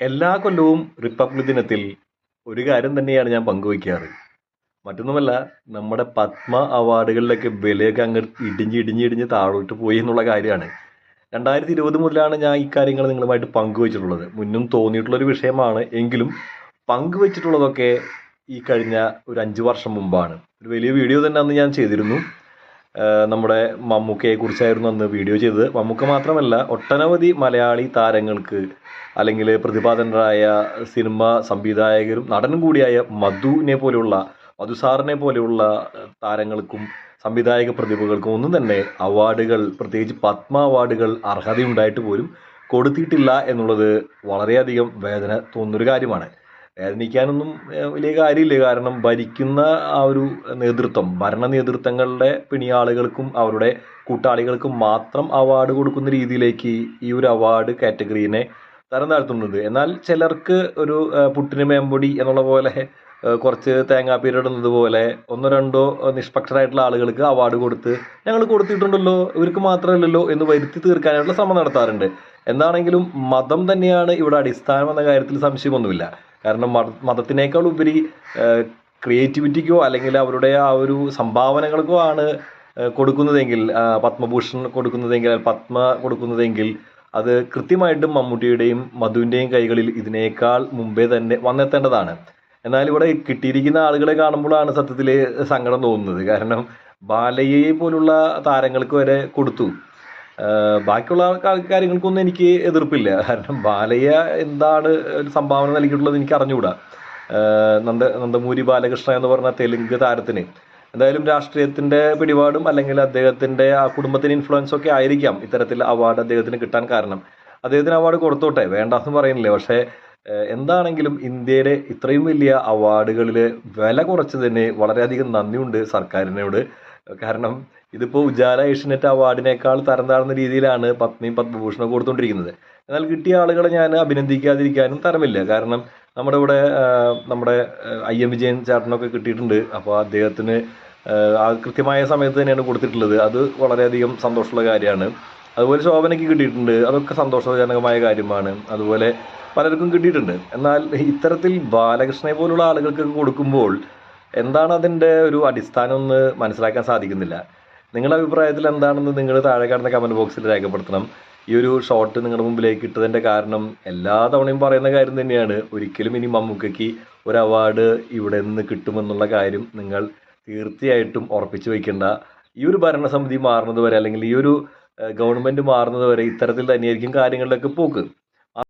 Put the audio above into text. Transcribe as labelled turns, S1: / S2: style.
S1: എല്ലാ കൊല്ലവും റിപ്പബ്ലിക് ദിനത്തിൽ ഒരു കാര്യം തന്നെയാണ് ഞാൻ പങ്കുവയ്ക്കാറ്. മറ്റൊന്നുമല്ല നമ്മുടെ പത്മ അവാർഡുകളിലൊക്കെ വിലയൊക്കെ അങ്ങ് ഇടിഞ്ഞ് ഇടിഞ്ഞ് ഇടിഞ്ഞ് താഴോട്ട് പോയി എന്നുള്ള കാര്യമാണ്. രണ്ടായിരത്തി ഇരുപത് മുതലാണ് ഞാൻ ഈ കാര്യങ്ങൾ നിങ്ങളുമായിട്ട് പങ്കുവച്ചിട്ടുള്ളത്. മുന്നും തോന്നിയിട്ടുള്ളൊരു വിഷയമാണ്. എങ്കിലും പങ്കുവച്ചിട്ടുള്ളതൊക്കെ ഈ കഴിഞ്ഞ ഒരു അഞ്ച് വർഷം മുമ്പാണ്. ഒരു വലിയ വീഡിയോ തന്നെ അന്ന് ഞാൻ ചെയ്തിരുന്നു. നമ്മുടെ മമ്മൂക്കയെ കുറിച്ചായിരുന്നു അന്ന് വീഡിയോ ചെയ്തത്. മമ്മൂക്ക മാത്രമല്ല ഒട്ടനവധി മലയാളി താരങ്ങൾക്ക് അല്ലെങ്കിൽ പ്രതിഭാധനരായ സിനിമ സംവിധായകരും നടനും കൂടിയായ മധുവിനെ പോലെയുള്ള മധു സാറിനെ പോലെയുള്ള താരങ്ങൾക്കും സംവിധായക പ്രതിഭകൾക്കും ഒന്നും തന്നെ അവാർഡുകൾ പ്രത്യേകിച്ച് പത്മ അവാർഡുകൾ അർഹതയുണ്ടായിട്ട് പോലും കൊടുത്തിട്ടില്ല എന്നുള്ളത് വളരെയധികം വേദന തോന്നുന്നൊരു കാര്യമാണ്. വേദനിക്കാനൊന്നും വലിയ കാര്യമില്ല. കാരണം ഭരിക്കുന്ന ആ ഒരു നേതൃത്വം ഭരണ നേതൃത്വങ്ങളുടെ പിണിയാളുകൾക്കും അവരുടെ കൂട്ടാളികൾക്കും മാത്രം അവാർഡ് കൊടുക്കുന്ന രീതിയിലേക്ക് ഈ ഒരു അവാർഡ് കാറ്റഗറീനെ തരം താഴ്ത്തുന്നുണ്ട് എന്നാൽ ചിലർക്ക് ഒരു പുട്ടിന് മേമ്പൊടി എന്നുള്ള പോലെ കുറച്ച് തേങ്ങാപ്പീരിടുന്നത് പോലെ ഒന്നോ രണ്ടോ നിഷ്പക്ഷരായിട്ടുള്ള ആളുകൾക്ക് അവാർഡ് കൊടുത്ത് ഞങ്ങൾ കൊടുത്തിട്ടുണ്ടല്ലോ ഇവർക്ക് മാത്രമല്ലല്ലോ എന്ന് വരുത്തി തീർക്കാനായിട്ടുള്ള ശ്രമം നടത്താറുണ്ട്. എന്താണെങ്കിലും മതം തന്നെയാണ് ഇവിടെ അടിസ്ഥാനം എന്ന കാര്യത്തിൽ സംശയമൊന്നുമില്ല. കാരണം മത മതത്തിനേക്കാൾ ഉപരി ക്രിയേറ്റിവിറ്റിക്കോ അല്ലെങ്കിൽ അവരുടെ ആ ഒരു സംഭാവനകൾക്കോ ആണ് കൊടുക്കുന്നതെങ്കിൽ പത്മഭൂഷൺ കൊടുക്കുന്നതെങ്കിൽ പത്മ കൊടുക്കുന്നതെങ്കിൽ അത് കൃത്യമായിട്ടും മമ്മൂട്ടിയുടെയും മധുവിന്റെയും കൈകളിൽ ഇതിനേക്കാൾ മുമ്പേ തന്നെ വന്നെത്തേണ്ടതാണ്. എന്നാൽ ഇവിടെ കിട്ടിയിരിക്കുന്ന ആളുകളെ കാണുമ്പോഴാണ് സത്യത്തിൽ സങ്കടം തോന്നുന്നത്. കാരണം ബാലയെ പോലുള്ള താരങ്ങൾക്ക് വരെ കൊടുത്തു. ബാക്കിയുള്ള കാര്യങ്ങൾക്കൊന്നും എനിക്ക് എതിർപ്പില്ല. കാരണം ബാലയ്യ എന്താണ് ഒരു സംഭാവന നൽകിയിട്ടുള്ളത് എനിക്ക് അറിഞ്ഞുകൂടാ. നന്ദ നന്ദമൂരി ബാലകൃഷ്ണ എന്ന് പറഞ്ഞ തെലുങ്ക് താരത്തിന്. എന്തായാലും രാഷ്ട്രീയത്തിന്റെ പിടിപാടും അല്ലെങ്കിൽ അദ്ദേഹത്തിന്റെ ആ കുടുംബത്തിന് ഇൻഫ്ലുവൻസ് ഒക്കെ ആയിരിക്കാം ഇത്തരത്തിൽ അവാർഡ് അദ്ദേഹത്തിന് കിട്ടാൻ കാരണം. അദ്ദേഹത്തിന് അവാർഡ് കൊടുത്തോട്ടെ വേണ്ടാന്ന് പറയുന്നില്ല. പക്ഷേ എന്താണെങ്കിലും ഇന്ത്യയുടെ ഇത്രയും വലിയ അവാർഡുകളിൽ വില കുറച്ചതിന് വളരെയധികം നന്ദിയുണ്ട് സർക്കാരിനോട്. കാരണം ഇതിപ്പോൾ ഉജാല ഏഷ്യനെറ്റ് അവാർഡിനേക്കാൾ തരം താഴ്ന്ന രീതിയിലാണ് പത്നിയും പത്മഭൂഷണം കൊടുത്തുകൊണ്ടിരിക്കുന്നത് എന്നാൽ കിട്ടിയ ആളുകളെ ഞാൻ അഭിനന്ദിക്കാതിരിക്കാനും തരമില്ല. കാരണം നമ്മുടെ ഇവിടെ നമ്മുടെ ഐ എം വിജയൻ ചേട്ടനൊക്കെ കിട്ടിയിട്ടുണ്ട്. അപ്പോൾ അദ്ദേഹത്തിന് കൃത്യമായ സമയത്ത് തന്നെയാണ് കൊടുത്തിട്ടുള്ളത്. അത് വളരെയധികം സന്തോഷമുള്ള കാര്യമാണ്. അതുപോലെ ശോഭനയ്ക്ക് കിട്ടിയിട്ടുണ്ട്. അതൊക്കെ സന്തോഷജനകമായ കാര്യമാണ്. അതുപോലെ പലർക്കും കിട്ടിയിട്ടുണ്ട്. എന്നാൽ ഇത്തരത്തിൽ ബാലകൃഷ്ണനെ പോലുള്ള ആളുകൾക്ക് കൊടുക്കുമ്പോൾ എന്താണ് അതിന്റെ ഒരു അടിസ്ഥാനം എന്ന് മനസ്സിലാക്കാൻ സാധിക്കുന്നില്ല. നിങ്ങളുടെ അഭിപ്രായത്തിൽ എന്താണെന്ന് നിങ്ങൾ താഴെ കാണുന്ന കമന്റ് ബോക്സിൽ രേഖപ്പെടുത്തണം. ഈ ഒരു ഷോട്ട് നിങ്ങളുടെ മുമ്പിലേക്ക് ഇട്ടതിന്റെ കാരണം എല്ലാ തവണയും പറയുന്ന കാര്യം തന്നെയാണ്. ഒരിക്കലും ഇനി മമ്മൂക്കയ്ക്ക് ഒരു അവാർഡ് ഇവിടെ നിന്ന് കിട്ടുമെന്നുള്ള കാര്യം നിങ്ങൾ തീർച്ചയായിട്ടും ഉറപ്പിച്ചു വയ്ക്കേണ്ട ഈ ഒരു ഭരണസമിതി മാറുന്നത് വരെ അല്ലെങ്കിൽ ഈ ഒരു ഗവൺമെന്റ് മാറുന്നത് വരെ ഇത്തരത്തിൽ തന്നെയായിരിക്കും കാര്യങ്ങളിലൊക്കെ പോക്ക്.